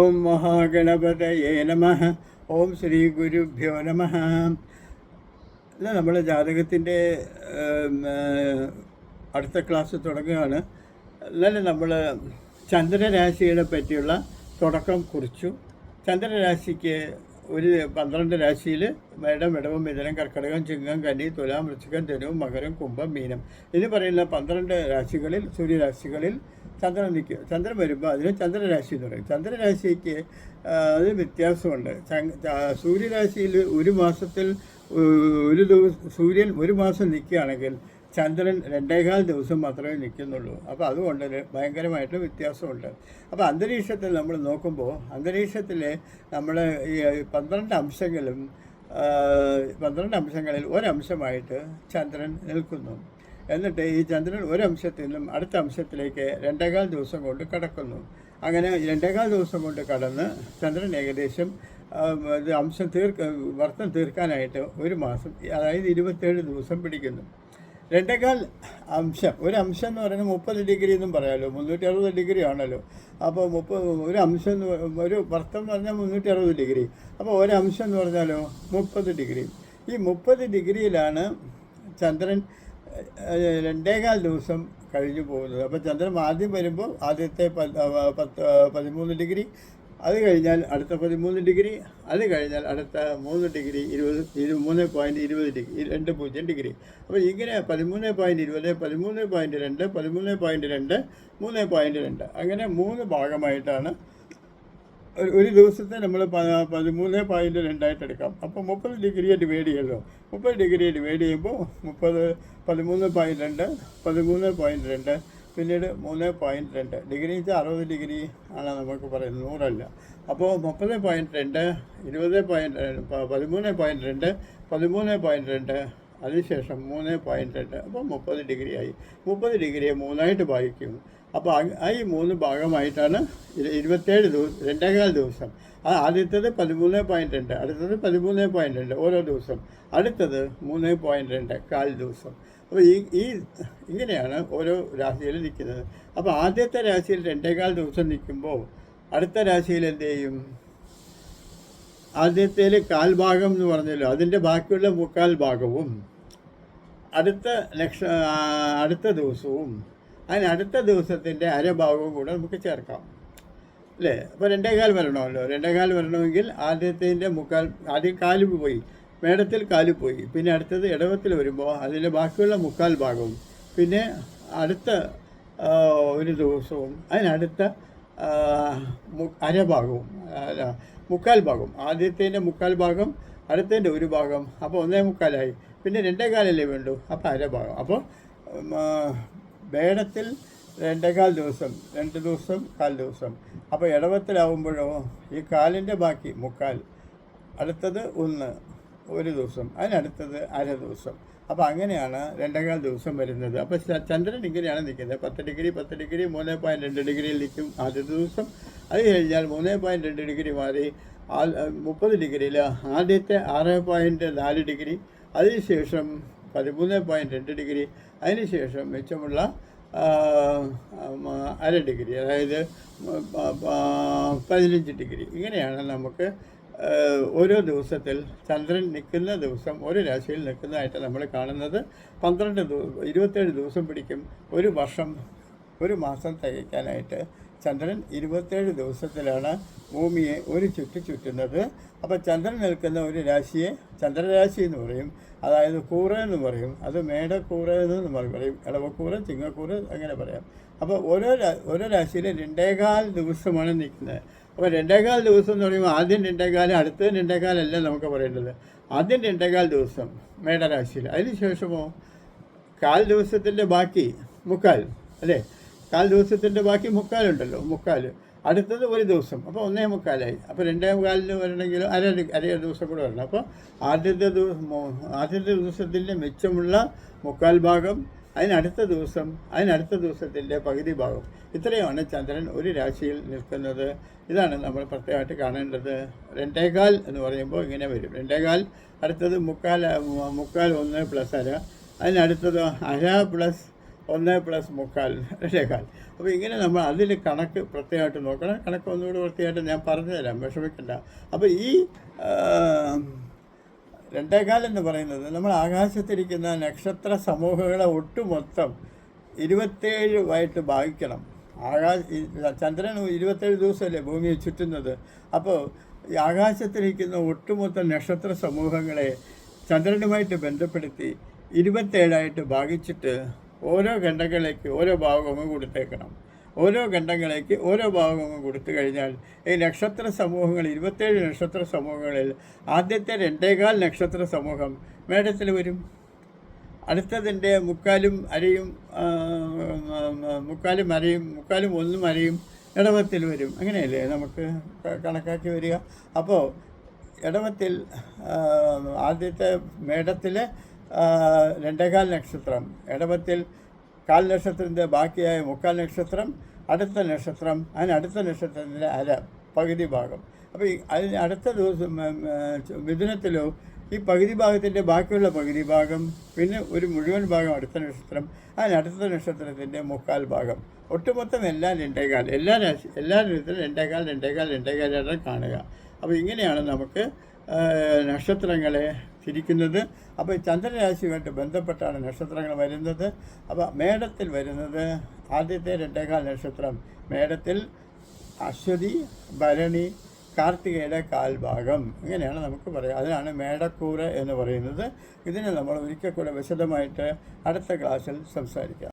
ഓം മഹാഗണപതയേ നമ. ഓം ശ്രീ ഗുരുഭ്യോ നമ. അല്ല നമ്മൾ ജാതകത്തിന്റെ അടുത്ത ക്ലാസ് തുടങ്ങുകയാണ്. അല്ലെ നമ്മൾ ചന്ദ്രരാശികളെ പറ്റിയുള്ള തുടക്കം കുറിച്ചു. ചന്ദ്രരാശിക്ക് ഒരു പന്ത്രണ്ട് രാശിയിൽ മേടം ഇടവം മിഥുനം കർക്കടകം ചിങ്ങം കന്നി തുലാം വൃശ്ചികം ധനുവും മകരം കുംഭം മീനം ഇനി പറയുന്ന പന്ത്രണ്ട് രാശികളിൽ സൂര്യരാശികളിൽ ചന്ദ്രൻ നിൽക്കുക ചന്ദ്രൻ വരുമ്പോൾ അതിന് ചന്ദ്രരാശി എന്ന് പറയും. ചന്ദ്രരാശിക്ക് അത് വ്യത്യാസമുണ്ട്. സൂര്യരാശിയിൽ ഒരു മാസത്തിൽ ഒരു ദിവസം സൂര്യൻ ഒരു മാസം നിൽക്കുകയാണെങ്കിൽ ചന്ദ്രൻ രണ്ടേകാൽ ദിവസം മാത്രമേ നിൽക്കുന്നുള്ളൂ. അപ്പോൾ അതുകൊണ്ട് ഒരു ഭയങ്കരമായിട്ട് വ്യത്യാസമുണ്ട്. അപ്പോൾ അന്തരീക്ഷത്തിൽ നമ്മൾ നോക്കുമ്പോൾ അന്തരീക്ഷത്തിൽ നമ്മൾ ഈ പന്ത്രണ്ട് അംശങ്ങളും പന്ത്രണ്ട് അംശങ്ങളിൽ ഒരംശമായിട്ട് ചന്ദ്രൻ നിൽക്കുന്നു. എന്നിട്ട് ഈ ചന്ദ്രൻ ഒരംശത്തിൽ നിന്നും അടുത്ത അംശത്തിലേക്ക് രണ്ടേകാൽ ദിവസം കൊണ്ട് കടക്കുന്നു. അങ്ങനെ രണ്ടേകാൽ ദിവസം കൊണ്ട് കടന്ന് ചന്ദ്രൻ ഏകദേശം അംശം തീർക്ക വർത്തം തീർക്കാനായിട്ട് ഒരു മാസം അതായത് ഇരുപത്തേഴ് ദിവസം പിടിക്കുന്നു. രണ്ടേകാൽ അംശം. ഒരു അംശം എന്ന് പറയുന്നത് മുപ്പത് ഡിഗ്രി എന്നും പറയാമല്ലോ മുന്നൂറ്റി അറുപത് ഡിഗ്രി ആണല്ലോ. അപ്പോൾ മുപ്പത് ഒരു അംശം എന്ന് ഒരു വർത്തം എന്ന് പറഞ്ഞാൽ മുന്നൂറ്റി അറുപത് ഡിഗ്രി. അപ്പോൾ ഒരു അംശം എന്ന് പറഞ്ഞാലോ? മുപ്പത് ഡിഗ്രി. ഈ മുപ്പത് ഡിഗ്രിയിലാണ് ചന്ദ്രൻ രണ്ടേകാൽ ദിവസം കഴിഞ്ഞു പോകുന്നത്. അപ്പോൾ ചന്ദ്രൻ ആദ്യം വരുമ്പോൾ ആദ്യത്തെ പത്ത് പതിമൂന്ന് ഡിഗ്രി അത് കഴിഞ്ഞാൽ അടുത്ത പതിമൂന്ന് ഡിഗ്രി അത് കഴിഞ്ഞാൽ അടുത്ത മൂന്ന് ഡിഗ്രി ഇരുപത് ഇരു മൂന്ന് പോയിന്റ് ഇരുപത് ഡിഗ്രി രണ്ട് പൂജ്യം ഡിഗ്രി. അപ്പോൾ ഇങ്ങനെ പതിമൂന്ന് പോയിന്റ് ഇരുപത് പതിമൂന്ന് പോയിന്റ് രണ്ട് പതിമൂന്ന് പോയിന്റ് രണ്ട് മൂന്ന് പോയിന്റ് രണ്ട്. അങ്ങനെ മൂന്ന് ഭാഗമായിട്ടാണ് ഒരു ദിവസത്തെ നമ്മൾ പതിമൂന്ന് പോയിന്റ് രണ്ടായിട്ട് എടുക്കാം. അപ്പോൾ മുപ്പത് ഡിഗ്രിയെ ഡിവൈഡ് ചെയ്യുമല്ലോ മുപ്പത് ഡിഗ്രിയെ ഡിവൈഡ് ചെയ്യുമ്പോൾ മുപ്പത് പതിമൂന്ന് പോയിന്റ് രണ്ട് പതിമൂന്ന് പോയിന്റ് രണ്ട് പിന്നീട് മൂന്ന് പോയിന്റ് രണ്ട്. ഡിഗ്രി വെച്ചാൽ അറുപത് ഡിഗ്രി ആണ് നമുക്ക് പറയുന്നത്. നൂറല്ല. അപ്പോൾ മുപ്പത് പോയിന്റ് രണ്ട് ഇരുപത് പോയിന്റ് പതിമൂന്ന് പോയിന്റ് രണ്ട് പതിമൂന്ന് പോയിന്റ് രണ്ട്. അതിനുശേഷം മൂന്ന് പോയിന്റ് രണ്ട്. അപ്പോൾ മുപ്പത് ഡിഗ്രി ആയി. മുപ്പത് ഡിഗ്രിയെ മൂന്നായിട്ട് ഭാഗിക്കും. അപ്പോൾ ഈ മൂന്ന് ഭാഗമായിട്ടാണ് ഇരു- ഇരുപത്തേഴ് ദിവസം രണ്ടേകാൽ ദിവസം. അത് ആദ്യത്തത് പതിമൂന്ന് പോയിന്റ് രണ്ട് അടുത്തത് പതിമൂന്ന് പോയിന്റ് രണ്ട് ഓരോ ദിവസം. അടുത്തത് മൂന്ന് പോയിന്റ് രണ്ട് കാൽ ദിവസം. അപ്പോൾ ഈ ഈ ഇങ്ങനെയാണ് ഓരോ രാശിയിൽ നിൽക്കുന്നത്. അപ്പോൾ ആദ്യത്തെ രാശിയിൽ രണ്ടേകാൽ ദിവസം നിൽക്കുമ്പോൾ അടുത്ത രാശിയിൽ എന്ത് ചെയ്യും? ആദ്യത്തേൽ കാൽഭാഗം എന്ന് പറഞ്ഞല്ലോ അതിന്റെ ബാക്കിയുള്ള മുക്കാൽ ഭാഗവും അടുത്ത ലക്ഷ അടുത്ത ദിവസവും അതിന് അടുത്ത ദിവസത്തിന്റെ അരഭാഗവും കൂടെ നമുക്ക് ചേർക്കാം. അല്ലേ? അപ്പോൾ രണ്ടേകാൽ വരണമല്ലോ. രണ്ടേകാൽ വരണമെങ്കിൽ ആദ്യത്തിന്റെ മുക്കാൽ ആദ്യം കാൽ പോയി മേടത്തിൽ കാൽ പോയി. പിന്നെ അടുത്തത് ഇടവത്തിൽ വരുമ്പോൾ അതിന്റെ ബാക്കിയുള്ള മുക്കാൽ ഭാഗവും പിന്നെ അടുത്ത ഒരു ദിവസവും അതിനടുത്ത അരഭാഗവും മുക്കാൽ ഭാഗം ആദ്യത്തിന്റെ മുക്കാൽ ഭാഗം അടുത്തതിന്റെ ഒരു ഭാഗം അപ്പോൾ ഒന്നേ മുക്കാലായി. പിന്നെ രണ്ടേ കാലല്ലേ വേണ്ടു? അപ്പോൾ അരഭാഗം. അപ്പോൾ വേടത്തിൽ രണ്ടേകാൽ ദിവസം രണ്ട് ദിവസം കാൽ ദിവസം. അപ്പോൾ ഇടവത്തിലാവുമ്പോഴോ ഈ കാലിന്റെ ബാക്കി മുക്കാൽ അടുത്തത് ഒന്ന് ഒരു ദിവസം അതിനടുത്തത് അര ദിവസം. അപ്പോൾ അങ്ങനെയാണ് രണ്ടേകാൽ ദിവസം വരുന്നത്. അപ്പോൾ ചന്ദ്രൻ ഇങ്ങനെയാണ് നിൽക്കുന്നത്. പത്ത് ഡിഗ്രി പത്ത് ഡിഗ്രി മൂന്ന് പോയിന്റ് രണ്ട് ഡിഗ്രിയിൽ നിൽക്കും ആദ്യത്തെ ദിവസം. അത് കഴിഞ്ഞാൽ മൂന്ന് പോയിന്റ് രണ്ട് ഡിഗ്രി മാറി മുപ്പത് ഡിഗ്രിയിൽ ആദ്യത്തെ ആറ് പോയിന്റ് നാല് ഡിഗ്രി. അതിനുശേഷം പതിമൂന്ന് പോയിന്റ് രണ്ട് ഡിഗ്രി അതിനുശേഷം മിച്ചമുള്ള അര ഡിഗ്രി അതായത് പതിനഞ്ച് ഡിഗ്രി. ഇങ്ങനെയാണ് നമുക്ക് ഓരോ ദിവസത്തിൽ ചന്ദ്രൻ നിൽക്കുന്ന ദിവസം ഒരു രാശിയിൽ നിൽക്കുന്നതായിട്ട് നമ്മൾ കാണുന്നത്. പന്ത്രണ്ട് ദിവസം ഇരുപത്തേഴ് ദിവസം പിടിക്കും. ഒരു വർഷം ഒരു മാസം തികയ്ക്കാനായിട്ട് ചന്ദ്രൻ ഇരുപത്തേഴ് ദിവസത്തിലാണ് ഭൂമിയെ ഒരു ചുറ്റി ചുറ്റുന്നത്. അപ്പോൾ ചന്ദ്രൻ നിൽക്കുന്ന ഒരു രാശിയെ ചന്ദ്രരാശി എന്ന് പറയും. അതായത് കൂറ എന്ന് പറയും. അത് മേടക്കൂറ എന്ന് പറയും. ഇളവക്കൂറ ചിങ്ങക്കൂറ അങ്ങനെ പറയാം. അപ്പോൾ ഓരോ ഓരോ രാശിയിൽ രണ്ടേകാൽ ദിവസമാണ് നിൽക്കുന്നത്. അപ്പോൾ രണ്ടേകാൽ ദിവസം എന്ന് പറയുമ്പോൾ ആദ്യം രണ്ടേകാൽ അടുത്ത രണ്ടേകാലല്ല നമുക്ക് പറയേണ്ടത്. ആദ്യം രണ്ടേകാൽ ദിവസം മേടരാശിയിൽ. അതിന് ശേഷമോ? കാൽ ദിവസത്തിന്റെ ബാക്കി മുക്കാൽ അല്ലേ? കാൽ ദിവസത്തിന്റെ ബാക്കി മുക്കാലുണ്ടല്ലോ മുക്കാൽ അടുത്തത് ഒരു ദിവസം അപ്പോൾ ഒന്നേ മുക്കാലായി. അപ്പോൾ രണ്ടേ മുക്കാലിന് വരണമെങ്കിൽ അര അര ദിവസം കൂടെ വരണം. അപ്പോൾ ആദ്യത്തെ ദിവസം ആദ്യത്തെ ദിവസത്തിന്റെ മിച്ചമുള്ള മുക്കാൽ ഭാഗം അതിനടുത്ത ദിവസം അതിനടുത്ത ദിവസത്തിന്റെ പകുതി ഭാഗം. ഇത്രയുമാണ് ചന്ദ്രൻ ഒരു രാശിയിൽ നിൽക്കുന്നത്. ഇതാണ് നമ്മൾ പ്രത്യേകമായിട്ട് കാണേണ്ടത്. രണ്ടേകാൽ എന്ന് പറയുമ്പോൾ ഇങ്ങനെ വരും. രണ്ടേകാൽ അടുത്തത് മുക്കാൽ മുക്കാൽ ഒന്ന് പ്ലസ് അര. അതിനടുത്തത് അര പ്ലസ് ഒന്ന് പ്ലസ് മുക്കാൽ രണ്ടേകാൽ അപ്പോൾ ഇങ്ങനെ നമ്മൾ അതിൽ കണക്ക് പ്രത്യേകമായിട്ട് നോക്കണം. കണക്ക് ഒന്നുകൂടി വൃത്തിയായിട്ട് ഞാൻ പറഞ്ഞു തരാം വിഷമിക്കണ്ട. അപ്പോൾ ഈ രണ്ടേകാൽ എന്ന് പറയുന്നത് നമ്മൾ ആകാശത്തിരിക്കുന്ന നക്ഷത്ര സമൂഹങ്ങളെ ഒട്ടുമൊത്തം ഇരുപത്തേഴ് ആയിട്ട് ഭാഗിക്കണം. ആകാശ ചന്ദ്രൻ ഇരുപത്തേഴ് ദിവസമല്ലേ ഭൂമിയെ ചുറ്റുന്നത്? അപ്പോൾ ഈ ആകാശത്തിരിക്കുന്ന ഒട്ടുമൊത്ത നക്ഷത്ര സമൂഹങ്ങളെ ചന്ദ്രനുമായിട്ട് ബന്ധപ്പെടുത്തി ഇരുപത്തേഴായിട്ട് ഭാഗിച്ചിട്ട് ഓരോ ഖണ്ഡങ്ങളിലേക്ക് ഓരോ ഭാഗവും കൊടുത്തേക്കണം. ഓരോ ഖണ്ഡങ്ങളിലേക്ക് ഓരോ ഭാഗവും കൊടുത്തു കഴിഞ്ഞാൽ ഈ നക്ഷത്ര സമൂഹങ്ങൾ ഇരുപത്തേഴ് നക്ഷത്ര സമൂഹങ്ങളിൽ ആദ്യത്തെ രണ്ടേകാൽ നക്ഷത്ര സമൂഹം മേടത്തിൽ വരും. അടുത്തതിന്റെ മുക്കാലും അരയും മുക്കാലും അരയും മുക്കാലും ഒന്നും അരയും ഇടവത്തിൽ വരും. അങ്ങനെയല്ലേ നമുക്ക് കണക്കാക്കി വരിക? അപ്പോൾ ഇടവത്തിൽ ആദ്യത്തെ മേടത്തിലെ രണ്ടേകാൽ നക്ഷത്രം. ഇടവത്തിൽ കാൽ നക്ഷത്രത്തിന്റെ ബാക്കിയായ മുക്കാൽ നക്ഷത്രം അടുത്ത നക്ഷത്രം അതിനടുത്ത നക്ഷത്രത്തിന്റെ അര പകുതി ഭാഗം. അപ്പോൾ ഈ അതിന് അടുത്ത ദിവസം മിഥുനത്തിലോ ഈ പകുതി ഭാഗത്തിന്റെ ബാക്കിയുള്ള പകുതി ഭാഗം പിന്നെ ഒരു മുഴുവൻ ഭാഗം അടുത്ത നക്ഷത്രം അതിനടുത്ത നക്ഷത്രത്തിന്റെ മുക്കാൽ ഭാഗം. ഒട്ടുമൊത്തം എല്ലാം രണ്ടേകാൽ എല്ലാ രാശി എല്ലാ രൂപത്തിലും രണ്ടേകാൽ രണ്ടേകാൽ രണ്ടേകാലായിട്ട് കാണുക. അപ്പോൾ ഇങ്ങനെയാണ് നമുക്ക് നക്ഷത്രങ്ങളെ തിരിക്കുന്നത് അപ്പോൾ ചന്ദ്രരാശിയുമായിട്ട് ബന്ധപ്പെട്ടാണ് നക്ഷത്രങ്ങൾ വരുന്നത്. അപ്പോൾ മേടത്തിൽ വരുന്നത് ആദ്യത്തെ രണ്ടേകാൽ നക്ഷത്രം. മേടത്തിൽ അശ്വതി ഭരണി കാർത്തികയുടെ കാൽഭാഗം. ഇങ്ങനെയാണ് നമുക്ക് പറയാം. അതിനാണ് മേടക്കൂറ് എന്ന് പറയുന്നത്. ഇതിനെ നമ്മൾ ഒരിക്കൽ കൂടെ വിശദമായിട്ട് അടുത്ത ക്ലാസ്സിൽ സംസാരിക്കാം.